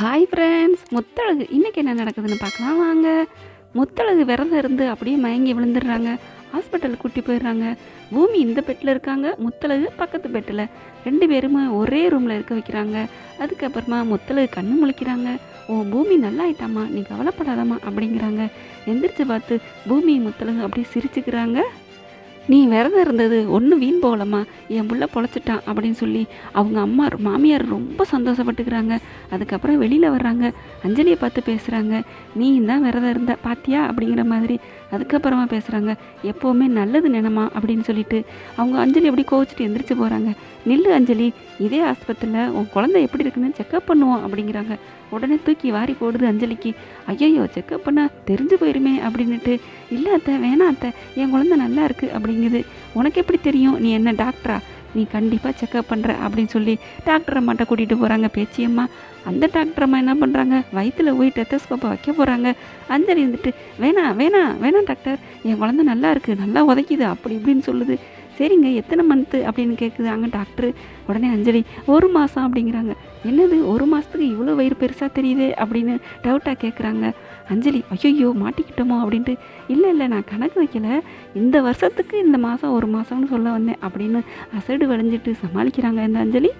Hi friends Muthazhagu இன்றைக்கி என்ன நடக்குதுன்னு பார்க்கலாம். வாங்க. முத்தழகு விரதம் இருந்து அப்படியே மயங்கி விழுந்துடுறாங்க. ஹாஸ்பிட்டலுக்கு கூட்டி போயிடுறாங்க. பூமி இந்த பெட்டில் இருக்காங்க. முத்தழகு பக்கத்து பெட்டில். ரெண்டு பேருமே ஒரே ரூமில் இருக்க வைக்கிறாங்க. அதுக்கப்புறமா முத்தழகு கண்ணு முழிக்கிறாங்க. ஓ பூமி நல்லா ஆயிட்டாமா நீ கவலைப்படாதம்மா. அப்படிங்கிறாங்க. எந்திரிச்சு பார்த்து பூமி முத்தழகு அப்படியே சிரிச்சுக்கிறாங்க. நீ விரதம் இருந்தது ஒன்றும் வீண் போகலம்மா. என் புள்ள பொழைச்சிட்டான் அப்படின்னு சொல்லி அவங்க அம்மா மாமியார் ரொம்ப சந்தோஷப்பட்டுக்கிறாங்க. அதுக்கப்புறம் வெளியில் வர்றாங்க. அஞ்சலியை பார்த்து பேசுகிறாங்க நீ தான் விரதம் இருந்த பாத்தியா? அப்படிங்கிற மாதிரி அதுக்கப்புறமா பேசுகிறாங்க எப்போவுமே நல்லது நினமா? அப்படின்னு சொல்லிட்டு அவங்க அஞ்சலி அப்படி கோவிச்சிட்டு எந்திரிச்சு போகிறாங்க நில்லு அஞ்சலி இதே ஆஸ்பத்திரியில் உன் குழந்தை எப்படி இருக்குன்னு செக்கப் பண்ணுவோம் அப்படிங்கிறாங்க. உடனே தூக்கி வாரி போடுது அஞ்சலிக்கு. ஐயோ செக்கப் பண்ணால் தெரிஞ்சு போயிருமே அப்படின்னுட்டு இல்லை அத்தை வேணாம் அத்தை என் குழந்தை நல்லா இருக்குது அப்படிங்குது. உனக்கு எப்படி தெரியும்? நீ என்ன டாக்டரா நீ கண்டிப்பாக செக்கப் பண்ணுற அப்படின்னு சொல்லி டாக்டர் அம்மாட்ட கூட்டிகிட்டு போகிறாங்க பேச்சியம்மா அந்த டாக்டர் அம்மா என்ன பண்ணுறாங்க வயிற்றில் போய் டெத்தஸ்கோப்பை வைக்க போகிறாங்க அஞ்சலி இருந்துட்டு வேணாம் வேணாம் வேணாம் டாக்டர் என் குழந்த நல்லா இருக்குது நல்லா உதைக்குது. அப்படி இப்படின்னு சொல்லுது. சரிங்க எத்தனை மந்த்து அப்படின்னு கேட்குது அங்கே டாக்டர் உடனே அஞ்சலி ஒரு மாதம் அப்படிங்கிறாங்க. என்னது? ஒரு மாதத்துக்கு இவ்வளோ வயிறு பெருசாக தெரியுது? அப்படின்னு டவுட்டாக கேட்குறாங்க அஞ்சலி ஐயோ மாட்டிக்கிட்டோமோ? அப்படின்ட்டு இல்லை இல்லை நான் கணக்கு வைக்கல. இந்த வருஷத்துக்கு இந்த மாதம் ஒரு மாதம்னு சொல்ல வந்தேன் அப்படின்னு அசடு வளைஞ்சிட்டு சமாளிக்கிறாங்க இந்த அஞ்சலி.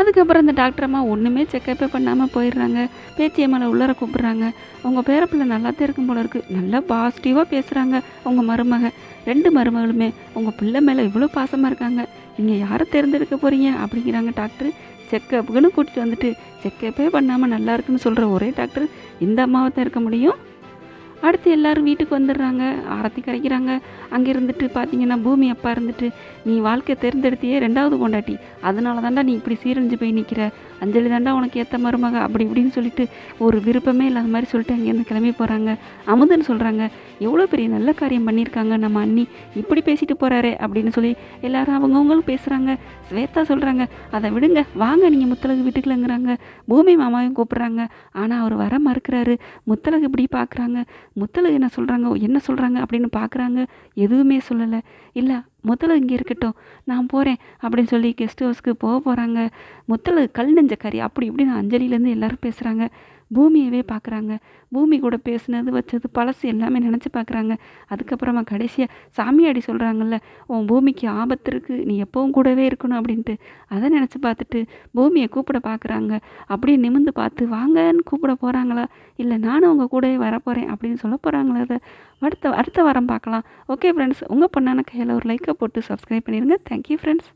அதுக்கப்புறம் இந்த டாக்டர் அம்மா ஒன்றுமே செக்கப்பே பண்ணாமல் போயிடுறாங்க. பேச்சியம்மாவை உள்ளர கூப்பிட்றாங்க. உங்கள் பேரப்பிள்ளை நல்லாத்தான் இருக்கும் போல இருக்குது நல்லா பாசிட்டிவாக பேசுகிறாங்க உங்கள் மருமக. ரெண்டு மருமகளுமே உங்கள் பிள்ளை மேலே இவ்வளோ பாசமாக இருக்காங்க. நீங்கள் யாரை தேர்ந்தெடுக்க போகிறீங்க அப்படிங்கிறாங்க டாக்டர். செக்கப்புக்குன்னு கூட்டிகிட்டு வந்துட்டு செக்கப்பே பண்ணாமல் நல்லா இருக்குன்னு சொல்கிற ஒரே டாக்டர் இந்த அம்மாவை தான் இருக்க முடியும்? அடுத்து எல்லாரும் வீட்டுக்கு வந்துடுறாங்க. ஆரத்தி கரைக்கிறாங்க. அங்கே இருந்துட்டு பார்த்தீங்கன்னா பூமி அப்பா இருந்துட்டு நீ வாழ்க்கை தேர்ந்தெடுத்தியே ரெண்டாவது கொண்டாட்டி அதனால தாண்டா நீ இப்படி சீரழிஞ்சு போய் நிற்கிற அஞ்சலி தாண்டா உனக்கு ஏற்ற மருமக. அப்படி இப்படின்னு சொல்லிட்டு ஒரு விருப்பமே இல்லாத மாதிரி சொல்லிட்டு அங்கேருந்து கிளம்பி போகிறாங்க அமுதன் சொல்கிறாங்க எவ்வளோ பெரிய நல்ல காரியம் பண்ணியிருக்காங்க நம்ம அண்ணி. இப்படி பேசிட்டு போகிறாரே அப்படின்னு சொல்லி எல்லாரும் அவங்கவுங்களும் பேசுகிறாங்க ஸ்வேதா சொல்கிறாங்க அதை விடுங்க. வாங்க. நீங்கள் முத்தலகு வீட்டுக்குள்ளங்கிறாங்க. பூமி மாமாவையும் கூப்பிட்றாங்க. ஆனால் அவர் வர மறுக்கிறாரு. முத்தலகு இப்படி பார்க்குறாங்க முத்தலகு என்ன சொல்கிறாங்க என்ன சொல்கிறாங்க அப்படின்னு பார்க்குறாங்க எதுவுமே சொல்லலை. இல்லை முதல்ல இங்கே இருக்கட்டும். நான் போகிறேன் அப்படின்னு சொல்லி கெஸ்ட் ஹவுஸ்க்கு போக போகிறாங்க முத்தலகு கல் நெஞ்ச கறி அப்படி இப்படின்னு அஞ்சலியிலேருந்து எல்லாரும் பேசுகிறாங்க பூமியவே பார்க்குறாங்க. பூமி கூட பேசுனது வச்சது பழசு எல்லாமே நினச்சி பார்க்குறாங்க. அதுக்கப்புறமா கடைசியாக சாமியாடி சொல்கிறாங்கல்ல உன் பூமிக்கு ஆபத்து இருக்குது நீ எப்பவும் கூடவே இருக்கணும் அப்படின்ட்டு. அதை நினச்சி பார்த்துட்டு பூமியை கூப்பிட பார்க்குறாங்க. அப்படியே நிமிந்து பார்த்து வாங்கன்னு கூப்பிட போகிறாங்களா இல்லை நானும் உங்கள் கூடவே வரப்போகிறேன் அப்படின்னு சொல்ல போகிறாங்களா அதை. அடுத்த அடுத்த வாரம் பார்க்கலாம். ஓகே ஃப்ரெண்ட்ஸ் உங்கள் பொண்ணான கையில் ஒரு லைக்கை போட்டு சப்ஸ்கிரைப் பண்ணிடுங்க தேங்க்யூ ஃப்ரெண்ட்ஸ்